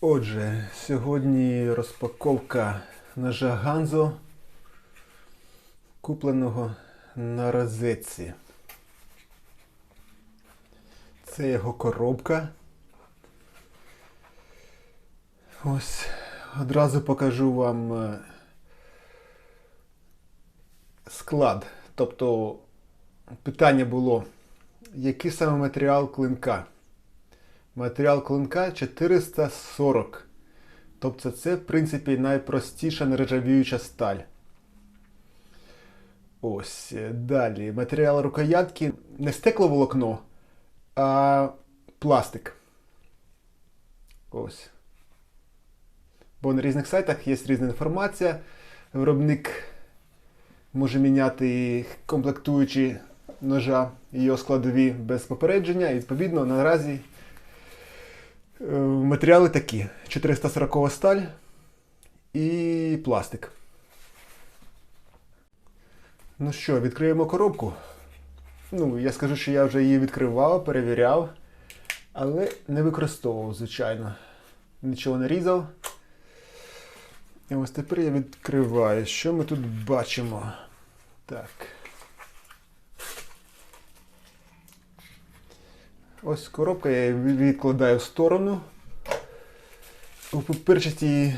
Отже, сьогодні розпаковка ножа Ганзо, купленого на розетці. Це його коробка. Ось одразу покажу вам е, склад. Тобто питання було, який саме матеріал клинка. Матеріал клинка 440. Тобто це, в принципі, найпростіша нержавіюча сталь. Ось. е, Далі. Матеріал рукоятки не стекловолокно, а пластик. Ось. Бо на різних сайтах є різна інформація. Виробник може міняти комплектуючі ножа і його складові без попередження. І відповідно наразі Матеріали такі: 440 сталь і пластик. Ну що, відкриємо коробку. Ну, я скажу, що я вже її відкривав, перевіряв, але не використовував, звичайно. Нічого не різав. І ось тепер я відкриваю. Що ми тут бачимо? Так. Ось коробка, я її відкладаю в сторону. У пупирчатій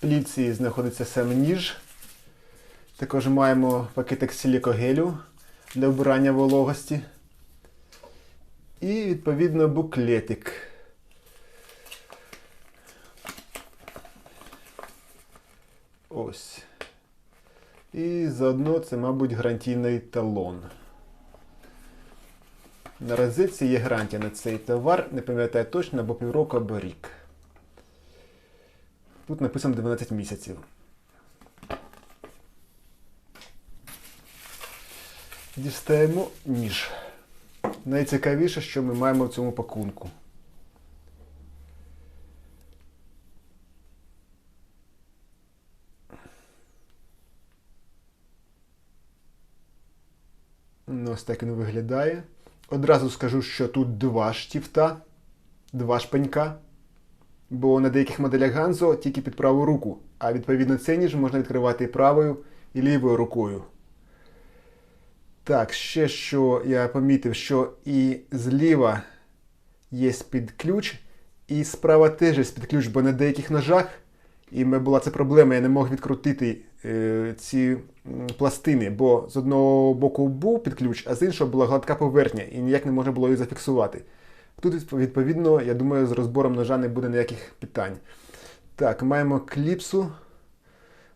плівці знаходиться сам ніж. Також маємо пакетик силікогелю для вбирання вологості. І відповідно буклетик. Ось. І заодно це, мабуть, гарантійний талон. На розетці є гарантія на цей товар, не пам'ятаю точно, або півроку, або рік. Тут написано 12 місяців. Дістаємо ніж. Найцікавіше, що ми маємо в цьому пакунку. Ну, Ось так він виглядає. Одразу скажу, що тут два штифта, два шпанька. Бо на деяких моделях Ганзо тільки під праву руку, а відповідно цей ніж можна відкривати і правою, і лівою рукою. Так, ще що я помітив, що і зліва є під ключ, і справа теж є під ключ, бо на деяких ножах, і була ця проблема, я не мог відкрутити ці пластини, бо з одного боку був під ключ, а з іншого була гладка поверхня, і ніяк не можна було її зафіксувати. Тут, відповідно, я думаю, з розбором ножа не буде ніяких питань. Так, маємо кліпсу.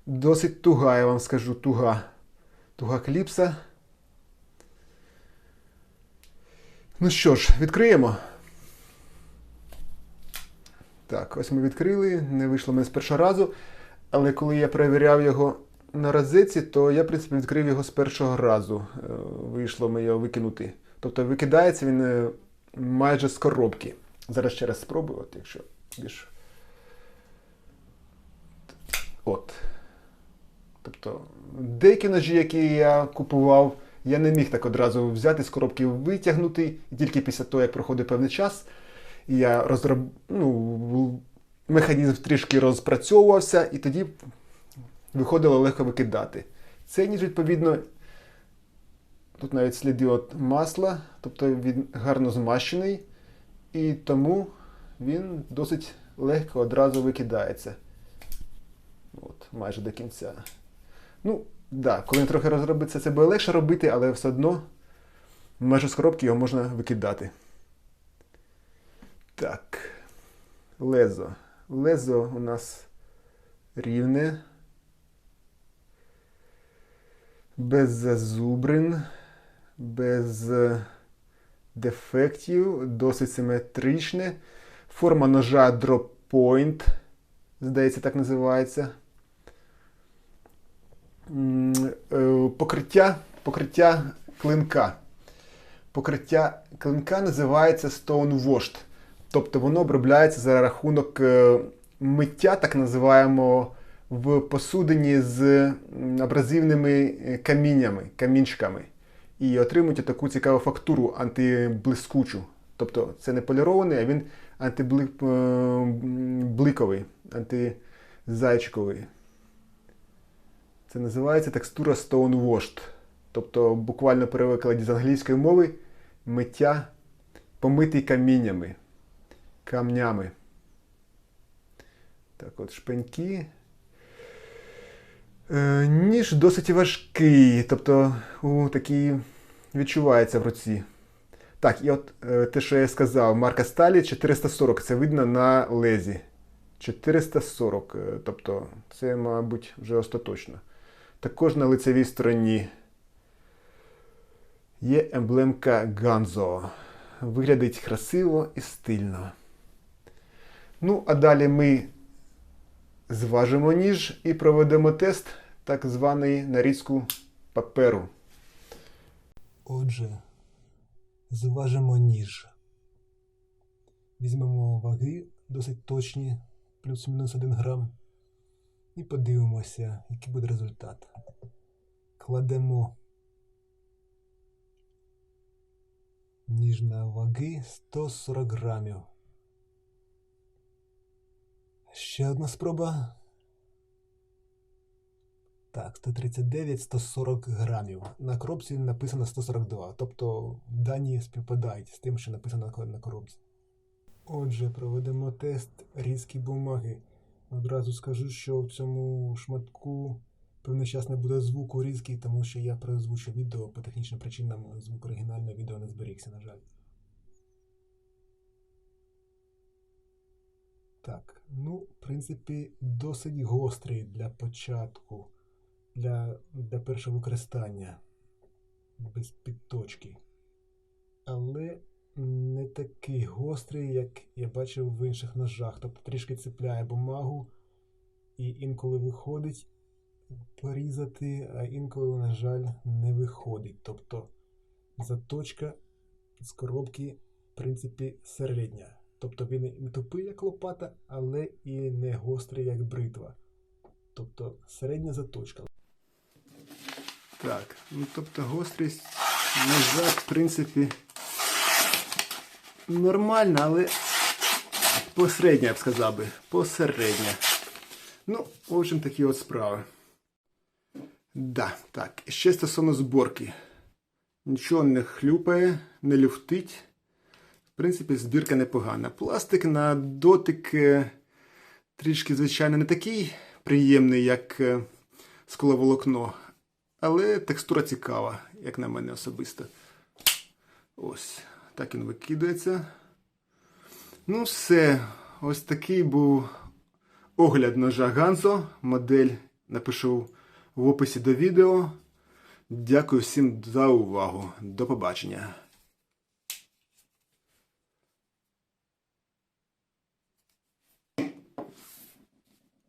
Досить туга, я вам скажу, туга. Туга кліпса. Ну що ж, відкриємо. Так, ось ми відкрили, не вийшло мене з першого разу. Але коли я перевіряв його на розетці, то я, в принципі, відкрив його з першого разу. Е, Вийшло мені його викинути. Тобто викидається він е, майже з коробки. Зараз ще раз спробую, от якщо більш. От. Тобто, деякі ножі, які я купував, я не міг так одразу взяти з коробки витягнути, і тільки після того, як проходить певний час, я розроб... ну, механізм трішки розпрацьовувався, і тоді виходило легко викидати. Цей ніж, відповідно, тут навіть сліди от масла, тобто він гарно змащений, і тому він досить легко одразу викидається. От, майже до кінця. Ну, так, да, коли він трохи розробиться, це буде легше робити, але все одно майже з коробки його можна викидати. Так. Лезо. Лезо у нас рівне. Без зазубрин, без е, дефектів, досить симетричне. Форма ножа Drop Point, здається, так називається. Е, Покриття, покриття клинка. Покриття клинка називається Stone Washed. Тобто воно обробляється за рахунок е, миття, так називаємо, в посудині з абразивними е, каміннями, камінчиками. І отримують таку цікаву фактуру антиблискучу. Тобто це не полірований, а він антибликовий, антизайчиковий. Це називається текстура Stone Washed. Тобто, буквально перекладі з англійської мови миття помитий каміннями, камнями. Так от, шпеньки. Е, ніж досить важкий, тобто у, такий відчувається в руці. Так, і от е, те, що я сказав, марка сталі 440, це видно на лезі. 440, е, тобто це, мабуть, вже остаточно. Також на лицевій стороні є емблемка Ганзо. Виглядить красиво і стильно. Ну, а далі ми зважимо ніж і проведемо тест так званий нарізку паперу. Отже, зважимо ніж. Візьмемо ваги досить точні, плюс-мінус 1 грам. І подивимося, який буде результат. Кладемо ніж на ваги 140 грамів. Ще одна спроба. Так, 139, 140 грамів. На коробці написано 142. Тобто дані співпадають з тим, що написано на коробці. Отже, проведемо тест різки бумаги. Одразу скажу, що в цьому шматку певний час не буде звуку різки, тому що я перезвучу відео по технічним причинам звук оригінального відео не зберігся, на жаль. Так, ну, в принципі, досить гострий для початку, для, для першого використання, без підточки. Але не такий гострий, як я бачив в інших ножах. Тобто трішки цепляє бумагу, і інколи виходить порізати, а інколи, на жаль, не виходить. Тобто заточка з коробки, в принципі, середня. Тобто він не тупий, як лопата, але і не гострий, як бритва. Тобто середня заточка. Так, ну тобто гострість ножа, в принципі, нормальна, але посередня, я б сказав би. Посередня. Ну, в общем, такі от справи. Да, так. Ще стосовно зборки. Нічого не хлюпає, не люфтить. Принципі, збірка непогана. Пластик на дотик трішки, звичайно, не такий приємний, як е, скловолокно. Але текстура цікава, як на мене особисто. Ось, так він викидається. Ну, все. Ось такий був огляд ножа Ганзо. Модель напишу в описі до відео. Дякую всім за увагу. До побачення.